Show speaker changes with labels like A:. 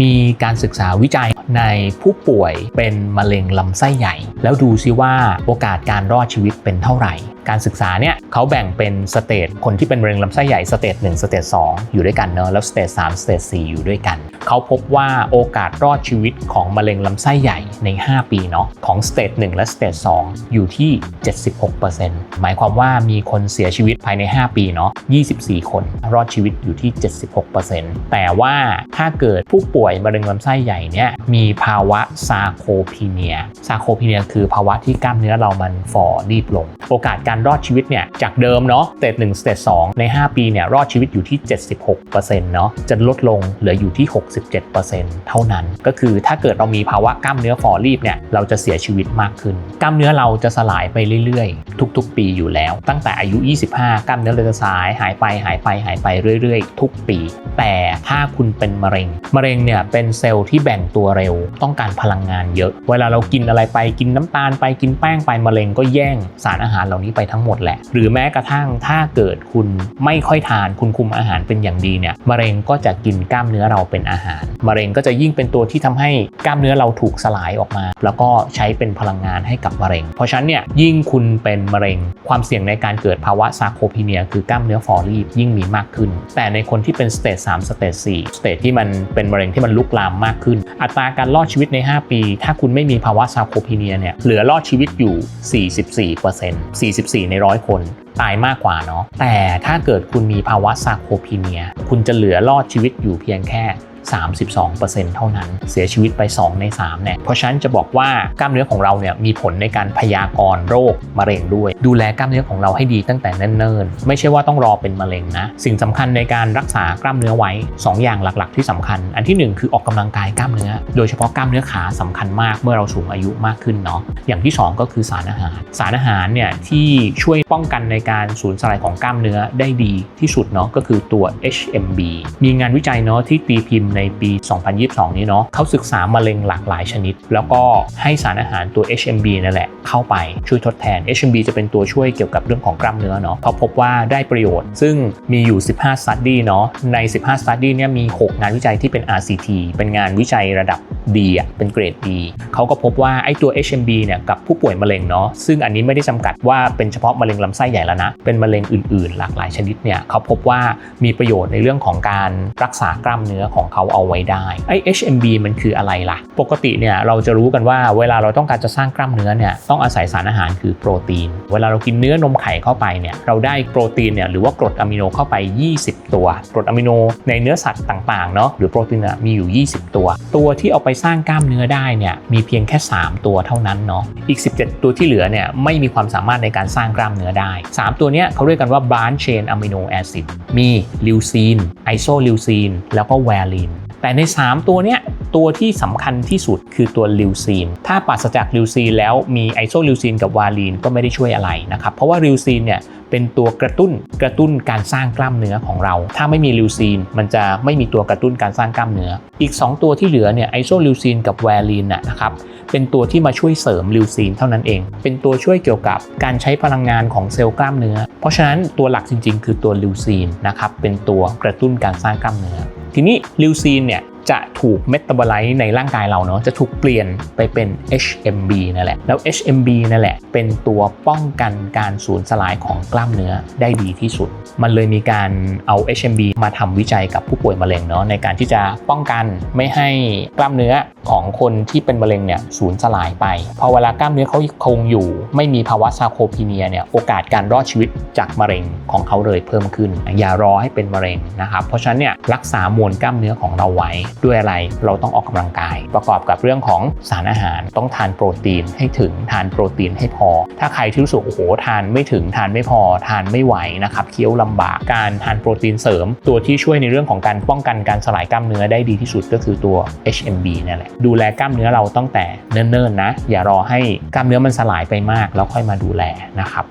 A: มีการศึกษาวิจัยในผู้ป่วยเป็นมะเร็งลำไส้ใหญ่ แล้วดูซิว่าโอกาสการรอดชีวิตเป็นเท่าไหร่ การศึกษาเนี่ยเขาแบ่งเป็นสเตจคนที่เป็นมะเร็งลำไส้ใหญ่สเตจ1สเตจ2อยู่ด้วยกันเนอะแล้วสเตจ3สเตจ4อยู่ด้วยกัน เขาพบว่าโอกาสรอดชีวิตของมะเร็งลำไส้ใหญ่ใน 5 ปีเนาะของสเตจ1และสเตจ2อยู่ที่ 76%หมายความว่ามีคนเสียชีวิตภายใน 5 ปีเนาะ24 คนรอดชีวิตอยู่ที่ 76%แต่ว่าถ้าเกิดผู้ป่วยมะเร็งลำไส้ใหญ่เนี่ยมีภาวะซาโคพีเนียซาโคพีเนียคือภาวะที่กล้ามเนื้อเรามันฝ่อรีบลง โอกาสการรอดชีวิตเนี่ยจากเดิมเนาะสเตจ1สเตจ2ใน 5 ปีเนี่ยรอดชีวิตอยู่ที่ 76%เนาะจะลดลงเหลืออยู่ที่ 67%เท่านั้น ก็คือถ้าเกิดเรามีภาวะกล้ามเนื้อฝ่อรีบเนี่ยเราจะเสียชีวิตมากขึ้น กล้ามเนื้อเราจะสลายไปเรื่อยๆ ทุกๆ ปีอยู่แล้ว ตั้งแต่อายุ 25 กล้ามเนื้อเราจะสลายหายไปหายไปหายไปเรื่อยๆ ทุกปี แต่ถ้าคุณเป็นมะเร็ง มะเร็งเนี่ยเป็นเซลล์ที่แบ่งตัวเร็ว ต้องการพลังงานเยอะ เวลาเรากินอะไรไปกินน้ำตาลไปกินแป้งไปมะเร็งก็แย่งสารอาหารเหล่านี้ไปทั้งหมดแหละ หรือแม้กระทั่งถ้าเกิดคุณไม่ค่อยทานคุณคุมอาหารเป็นอย่างดีเนี่ยมะเร็งก็จะกินกล้ามเนื้อเราเป็นอาหารมะเร็งก็จะยิ่งเป็นตัวที่ทำให้กล้ามเนื้อเราถูกสลายออกมา แล้วก็ใช้เป็นพลังงานให้กับมะเร็ง เพราะฉะนั้นเนี่ยยิ่งคุณเป็นมะเร็ง ความเสี่ยงในการเกิดภาวะซาโคพีเนีย คือกล้ามเนื้อฟอรีบยิ่งมีมากขึ้น แต่ในคนที่เป็นสเตจ3สเตจ4สเตจที่มันเป็นมะเร็งที่มันลุกลามมากขึ้น อัตราการรอดชีวิตใน 5 ปี ถ้าคุณไม่มีภาวะซาโคพีเนียเนี่ยเหลือรอดชีวิตอยู่ 44% 44 ในร้อยคนตายมากกว่าเนาะแต่ถ้าเกิดคุณมีภาวะซาโคพีเนีย คุณจะเหลือรอดชีวิตอยู่เพียงแค่ 32%เท่านั้น เสียชีวิตไป 2 ใน3เนี่ยเพราะฉะนั้นจะบอกว่ากล้ามเนื้อของเราเนี่ยมีผลในการพยากรณ์โรคมะเร็งด้วย ดูแลกล้ามเนื้อของเราให้ดีตั้งแต่เนิ่นๆไม่ใช่ว่าต้องรอเป็นมะเร็งนะ สิ่งสำคัญในการรักษากล้ามเนื้อไว้ 2 อย่างหลักๆ ที่สำคัญ อันที่ 1 คือออกกำลังกายกล้ามเนื้อ โดยเฉพาะกล้ามเนื้อขาสำคัญมากเมื่อเราสูงอายุมากขึ้นเนาะอย่างที่ 2 ก็คือสารอาหาร สารอาหารเนี่ยที่ช่วยป้องกันในการสูญสลายของกล้ามเนื้อได้ดีที่สุดเนาะก็คือตัว HMB มีงานวิจัยเนาะที่ตีพิมพ์ในปี 2022 นี้เนาะเขาศึกษามะเร็งหลากหลายชนิด แล้วก็ให้สารอาหารตัว HMB นั่นแหละเข้าไปช่วยทดแทน HMB จะเป็นตัวช่วยเกี่ยวกับเรื่องของกล้ามเนื้อเนาะเขาพบว่าได้ประโยชน์ ซึ่งมีอยู่ 15 study เนาะใน 15 study เนี่ยมี 6 งานวิจัยที่เป็น RCT เป็นงานวิจัยระดับ ดีอะเป็นเกรดดีเขาก็พบว่าไอ้ตัว HMB เนี่ยกับผู้ป่วยมะเร็งเนาะซึ่งอันนี้ไม่ได้จำกัดว่าเป็นเฉพาะมะเร็งลำไส้ใหญ่แล้วนะ เป็นมะเร็งอื่นๆ หลากหลายชนิดเนี่ยเขาพบว่ามีประโยชน์ในเรื่องของการรักษากล้ามเนื้อของเขาเอาไว้ได้ไอ้ HMB มันคืออะไรล่ะ ปกติเนี่ยเราจะรู้กันว่าเวลาเราต้องการจะสร้างกล้ามเนื้อเนี่ยต้องอาศัยสารอาหารคือโปรตีน เวลาเรากินเนื้อนมไข่เข้าไปเนี่ยเราได้โปรตีนเนี่ยหรือว่ากรดอะมิโนเข้าไป 20 ตัว กรดอะมิโนในเนื้อสัตว์ต่างๆเนาะหรือโปรตีนอะมีอยู่ 20 ตัว ตัวที่เอาไปสร้างกล้ามเนื้อได้เนี่ยมีเพียงแค่ 3 ตัวเท่านั้นเนาะอีก 17 ตัวที่เหลือเนี่ยไม่มีความสามารถในการสร้างกล้ามเนื้อได้ 3 ตัวเนี้ยเขาเรียกกันว่า branch chain amino acid มีลิวซีนไอโซลิวซีนแล้วก็แวลินแต่ใน 3 ตัวเนี้ยตัวที่สำคัญที่สุดคือตัวลิวซีน ถ้าปราศจากลิวซีนแล้วมีไอโซลิวซีนกับวาลีนก็ไม่ได้ช่วยอะไรนะครับ เพราะว่าลิวซีนเนี่ย เป็นตัวกระตุ้นกระตุ้นการสร้างกล้ามเนื้อของเรา ถ้าไม่มีลิวซีน มันจะไม่มีตัวกระตุ้นการสร้างกล้ามเนื้อ อีก 2 ตัวที่เหลือเนี่ยไอโซลิวซีนกับแวลีนนะครับเป็นตัวที่มาช่วยเสริมลิวซีนเท่านั้นเอง เป็นตัวช่วยเกี่ยวกับการใช้พลังงานของเซลล์กล้ามเนื้อ เพราะฉะนั้นตัวหลักจริง ๆ คือตัวลิวซีนนะครับเป็นตัวกระตุ้นการสร้างกล้ามเนื้อ ทีนี้ลิวซีนเนี่ย จะถูกเมตาบอไลต์ในร่างกายเราเนาะจะถูกเปลี่ยนไปเป็น HMB นั่นแหละ แล้ว HMB นั่นแหละ เป็นตัวป้องกันการสูญสลายของกล้ามเนื้อได้ดีที่สุด มันเลยมีการเอา HMB มาทำวิจัยกับผู้ป่วยมะเร็งเนาะในการที่จะป้องกันไม่ให้กล้ามเนื้อของคนที่เป็นมะเร็งเนี่ยสูญสลายไปพอเวลากล้ามเนื้อเขาคงอยู่ ไม่มีภาวะซาโคพีเนียเนี่ยโอกาสการรอดชีวิตจากมะเร็งของเขาเลยเพิ่มขึ้น อย่ารอให้เป็นมะเร็งนะครับเพราะฉะนั้นเนี่ยรักษามวลกล้ามเนื้อของเราไว้ด้วยอะไรเราต้องออกกำลังกาย ประกอบกับเรื่องของสารอาหาร ต้องทานโปรตีนให้ถึงทานโปรตีนให้พอ ถ้าใครที่รู้สึกโอ้โหทานไม่ถึงทานไม่พอ ทานไม่ไหวนะครับเคี้ยวลำบากการทานโปรตีนเสริม ตัวที่ช่วยในเรื่องของการป้องกันการสลายกล้ามเนื้อได้ดีที่สุดก็คือตัว HMB นั่นแหละดูแลกล้ามเนื้อเราตั้งแต่เนิ่นๆนะอย่ารอให้กล้ามเนื้อมันสลายไปมาก แล้วค่อยมาดูแลนะครับ